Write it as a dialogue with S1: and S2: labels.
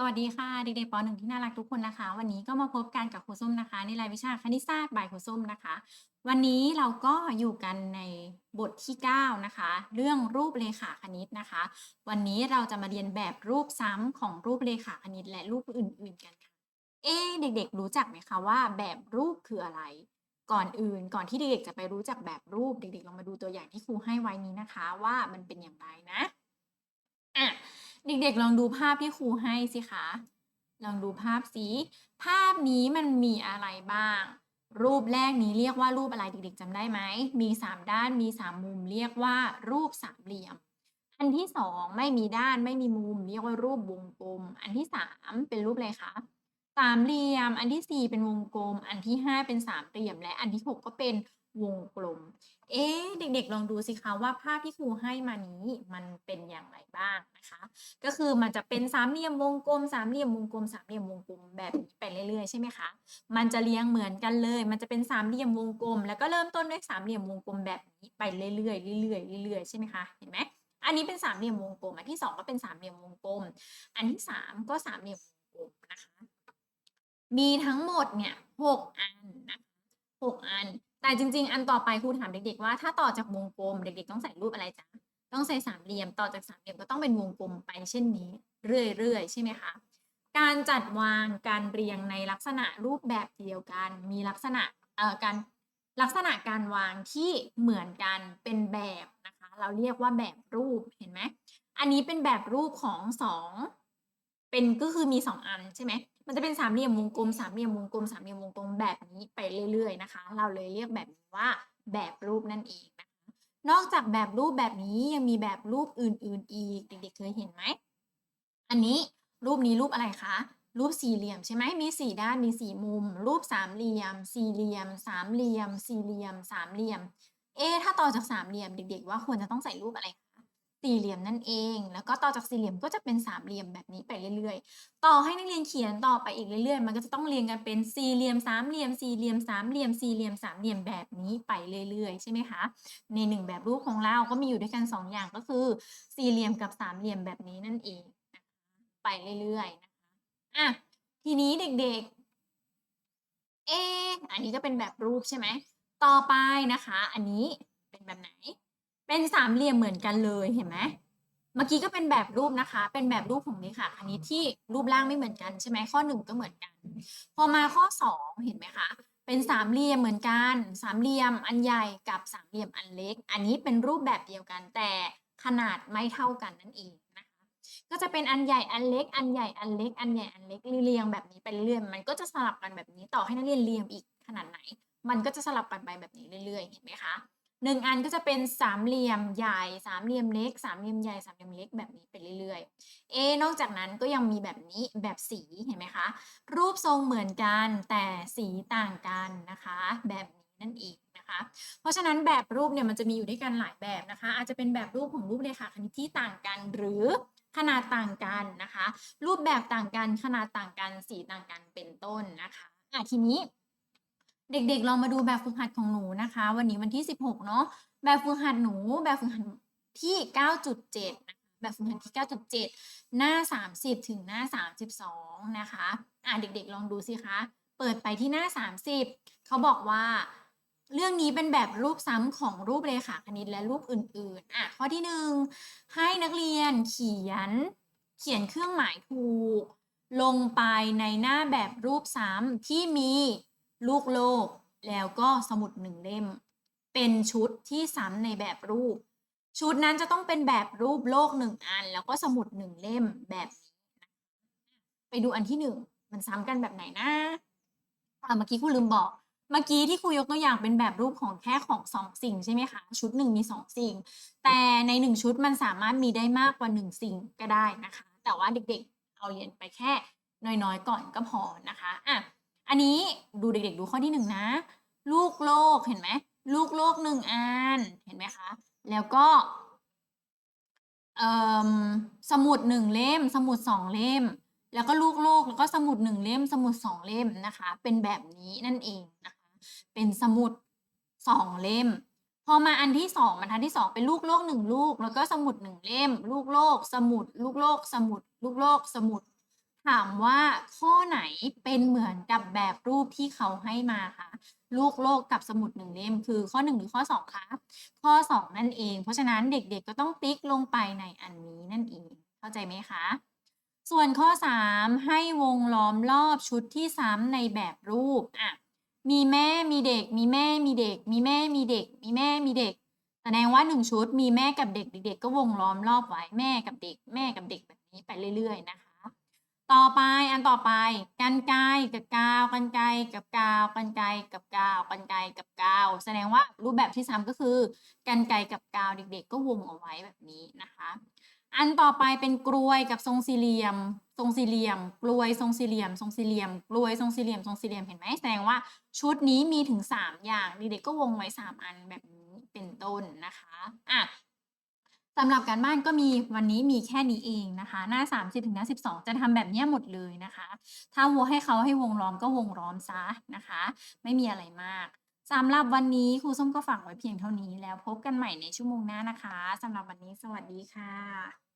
S1: สวัสดีค่ะเด็กๆป .1 ที่น่ารักทุกคนนะคะ วันนี้ก็มาพบกันกับครูส้มนะคะ ในรายวิชาคณิตศาสตร์บ่ายครูส้มนะคะ วันนี้เราก็อยู่กันในบทที่ 9 นะคะ เรื่องรูปเรขาคณิตนะคะ วันนี้เราจะมาเรียนแบบรูปซ้ำของรูปเรขาคณิตและรูปอื่นๆกันค่ะเอ๊เด็กๆ รู้จักไหมคะว่าแบบรูปคืออะไร ก่อนอื่นก่อนที่เด็กๆจะไปรู้จักแบบรูปเด็กๆลองมาดูตัวอย่างที่ครูให้ไว้นี้นะคะ ว่ามันเป็นอย่างไรนะ เด็กๆ ลองดูภาพที่ครูให้สิคะ ลองดูภาพสิ ภาพนี้มันมีอะไรบ้าง รูปแรกนี้เรียกว่ารูปอะไรเด็กๆจำได้ไหม มีสามด้าน มีสามมุม เรียกว่ารูปสามเหลี่ยม อันที่สองไม่มีด้าน ไม่มีมุม เรียกว่ารูปวงกลม อันที่สามเป็นรูปอะไรคะสามเหลี่ยม อันที่สี่เป็นวงกลม อันที่ห้าเป็นสามเหลี่ยม และอันที่หกก็เป็น วงกลม เอ๊ะเด็กๆ ลองดูสิคะว่าภาพที่ครูให้มานี้มันเป็นอย่างไรบ้างนะคะ ก็คือมันจะเป็นสามเหลี่ยมวงกลมสามเหลี่ยมวงกลมสามเหลี่ยมวงกลมแบบนี้ไปเรื่อยๆใช่ไหมคะ มันจะเรียงเหมือนกันเลย มันจะเป็นสามเหลี่ยมวงกลม แล้วก็เริ่มต้นด้วยสามเหลี่ยมวงกลมแบบนี้ไปเรื่อยๆเรื่อยๆเรื่อยๆใช่ไหมคะ เห็นไหมอันนี้เป็นสามเหลี่ยมวงกลม อันที่สองก็เป็นสามเหลี่ยมวงกลม อันที่สามก็สามเหลี่ยมวงกลมนะคะ มีทั้งหมดเนี่ยหกอันนะคะหกอัน แต่จริง ๆ อันต่อไปครูถามเด็กๆว่าถ้าต่อจากวงกลมเด็กๆต้องใส่รูปอะไรจ๊ะต้องใส่สามเหลี่ยมต่อจากสามเหลี่ยมก็ต้องเป็นวงกลมไปเช่นนี้เรื่อยๆ ใช่ไหมคะการจัดวางการเรียงในลักษณะรูปแบบเดียวกัน มีลักษณะเอ่อการลักษณะการวางที่เหมือนกันเป็นแบบนะคะ เราเรียกว่าแบบรูปเห็นไหมอันนี้เป็นแบบรูปของสองเป็นก็คือมีสองอันใช่ไหม มันจะเป็นสามเหลี่ยมวงกลมสามเหลี่ยมวงกลมสามเหลี่ยมวงกลมแบบนี้ไปเรื่อยๆนะคะ เราเลยเรียกแบบนี้ว่าแบบรูปนั่นเองนะคะนอกจากแบบรูปแบบนี้ยังมีแบบรูปอื่น ๆ อีก เด็กๆเคยเห็นไหมอันนี้รูปนี้รูปอะไรคะ รูปสี่เหลี่ยมใช่ไหมมีสี่ด้านมีสี่มุม รูปสามเหลี่ยม สี่เหลี่ยม สามเหลี่ยม สี่เหลี่ยม สามเหลี่ยม เอถ้าต่อจากสามเหลี่ยมเด็ก ๆ ว่าควรจะต้องใส่รูปอะไรคะ สี่เหลี่ยมนั่นเอง แล้วก็ต่อจากสี่เหลี่ยมก็จะเป็นสามเหลี่ยมแบบนี้ไปเรื่อยๆ ต่อให้นักเรียนเขียนต่อไปอีกเรื่อยๆ มันก็จะต้องเรียงกันเป็นสี่เหลี่ยมสามเหลี่ยมสี่เหลี่ยมสามเหลี่ยมสี่เหลี่ยมสามเหลี่ยมแบบนี้ไปเรื่อยๆ ใช่ไหมคะ ในหนึ่งแบบรูปของเราก็มีอยู่ด้วยกันสองอย่างก็คือ สี่เหลี่ยมกับสามเหลี่ยมแบบนี้นั่นเอง ไปเรื่อยๆ นะคะอะทีนี้เด็กๆ เอะอันนี้ก็เป็นแบบรูปใช่ไหม ต่อไปนะคะ อันนี้เป็นแบบไหน เป็นสามเหลี่ยมเหมือนกันเลยเห็นไหมเมื่อกี้ก็เป็นแบบรูปนะคะ เป็นแบบรูปของนี้ค่ะอันนี้ที่รูปร่างไม่เหมือนกันใช่ไหมข้อหนึ่งก็เหมือนกัน พอมาข้อสองเห็นไหมคะ เป็นสามเหลี่ยมเหมือนกัน สามเหลี่ยมอันใหญ่กับสามเหลี่ยมอันเล็ก อันนี้เป็นรูปแบบเดียวกันแต่ขนาดไม่เท่ากันนั่นเองนะคะ ก็จะเป็นอันใหญ่อันเล็ก อันใหญ่อันเล็ก อันใหญ่อันเล็กเรียงแบบนี้ไปเรื่อยมันก็จะสลับกันแบบนี้ต่อให้นักเรียนเรียงอีกขนาดไหน มันก็จะสลับกันไปแบบนี้เรื่อยๆ เห็นไหมคะ หนึ่งอันก็จะเป็นสามเหลี่ยมใหญ่สามเหลี่ยมเล็กสามเหลี่ยมใหญ่สามเหลี่ยมเล็กแบบนี้ไปเรื่อยๆ เอนอกจากนั้นก็ยังมีแบบนี้แบบสีเห็นไหมคะ รูปทรงเหมือนกันแต่สีต่างกันนะคะ แบบนี้นั่นเองนะคะ เพราะฉะนั้นแบบรูปเนี่ยมันจะมีอยู่ด้วยกันหลายแบบนะคะ อาจจะเป็นแบบรูปของรูปเรขาคณิตที่ต่างกันหรือขนาดต่างกันนะคะ รูปแบบต่างกันขนาดต่างกันสีต่างกันเป็นต้นนะคะอะทีนี้ เด็กๆ ลองมาดูแบบฝึกหัดของหนูนะคะ วันนี้วันที่ 16 เนาะแบบฝึกหัดหนูแบบฝึกหัดที่ 9.7นะคะแบบฝึกหัดที่ 9.7 หน้า 30 ถึงหน้า 32 นะคะอะเด็กๆ ลองดูสิคะ เปิดไปที่หน้า 30 เขาบอกว่า เรื่องนี้เป็นแบบรูปซ้ำของรูปเรขาคณิตและรูปอื่นๆอะข้อที่หนึ่งให้นักเรียนเขียนเขียนเครื่องหมายถูก ลงไปในหน้าแบบรูปซ้ำที่มี ลูกโลก แล้วก็สมุดหนึ่งเล่ม เป็นชุดที่ซ้ำในแบบรูป ชุดนั้นจะต้องเป็นแบบรูปโลกหนึ่งอัน แล้วก็สมุดหนึ่งเล่มแบบนี้ไปดูอันที่หนึ่งมันซ้ำกันแบบไหนนะอะเมื่อกี้ครูลืมบอก เมื่อกี้ที่ครูยกตัวอย่างเป็นแบบรูปของแค่ของสองสิ่งใช่ไหมคะ ชุดหนึ่งมีสองสิ่ง แต่ในหนึ่งชุดมันสามารถมีได้มากกว่าหนึ่งสิ่งก็ได้นะคะ แต่ว่าเด็กๆ เอาเรียนไปแค่น้อยๆ ก่อนก็พอนะคะ อะ อันนี้ดูเด็กๆดูข้อที่หนึ่งนะ ลูกโลกเห็นไหมลูกโลกหนึ่งอันเห็นไหมคะ แล้วก็สมุดหนึ่งเล่ม สมุดสองเล่ม แล้วก็ลูกโลกแล้วก็สมุดหนึ่งเล่ม สมุดสองเล่มนะคะ เป็นแบบนี้นั่นเองนะคะ เป็นสมุดสองเล่ม พอมาอันที่สองบรรทัดที่สองเป็นลูกโลกหนึ่งลูก แล้วก็สมุดหนึ่งเล่ม ลูกโลก สมุด ลูกโลก สมุด ลูกโลก สมุด ถามว่าข้อไหนเป็นเหมือนกับแบบรูปที่เขาให้มาคะลูกโลกกับสมุดหนึ่งเล่มคือข้อ 1 หรือข้อ 2คะข้อ 2 นั่นเอง เพราะฉะนั้นเด็กๆก็ต้องติ๊กลงไปในอันนี้นั่นเอง เข้าใจไหมคะ ส่วนข้อ 3 ให้วงล้อมรอบชุดที่ซ้ำในแบบรูปอะมีแม่มีเด็ก มีแม่มีเด็ก มีแม่มีเด็ก มีแม่มีเด็กแสดงว่า 1 ชุดมีแม่กับเด็กเด็ก ๆ ก็วงล้อมรอบไว้แม่กับเด็ก แม่กับเด็กแบบนี้ไปเรื่อยๆนะคะ ต่อไปอันต่อไปกรรไกรกับกาวกรรไกรกับกาวกรรไกรกับกาวกรรไกรกับกาว แสดงว่ารูปแบบที่ซ้ำก็คือกรรไกรกับกาวเด็ก ๆ ก็วงเอาไว้แบบนี้นะคะ อันต่อไปเป็นกลวยกับทรงสี่เหลี่ยม ทรงสี่เหลี่ยม กลวยทรงสี่เหลี่ยม ทรงสี่เหลี่ยม กลวยทรงสี่เหลี่ยมทรงสี่เหลี่ยมเห็นไหมแสดงว่าชุดนี้มีถึง 3 อย่างเด็กๆก็วงไว้ 3 อันแบบนี้เป็นต้นนะคะอะ สำหรับการบ้านก็มีวันนี้มีแค่นี้เองนะคะ หน้า 30ถึงหน้า 12 จะทำแบบนี้หมดเลยนะคะ ถ้าวัวให้เขาให้วงล้อมก็วงล้อมซะนะคะ ไม่มีอะไรมากสำหรับวันนี้ครูส้มก็ฝากไว้เพียงเท่านี้แล้วพบกันใหม่ในชั่วโมงหน้านะคะสำหรับวันนี้สวัสดีค่ะ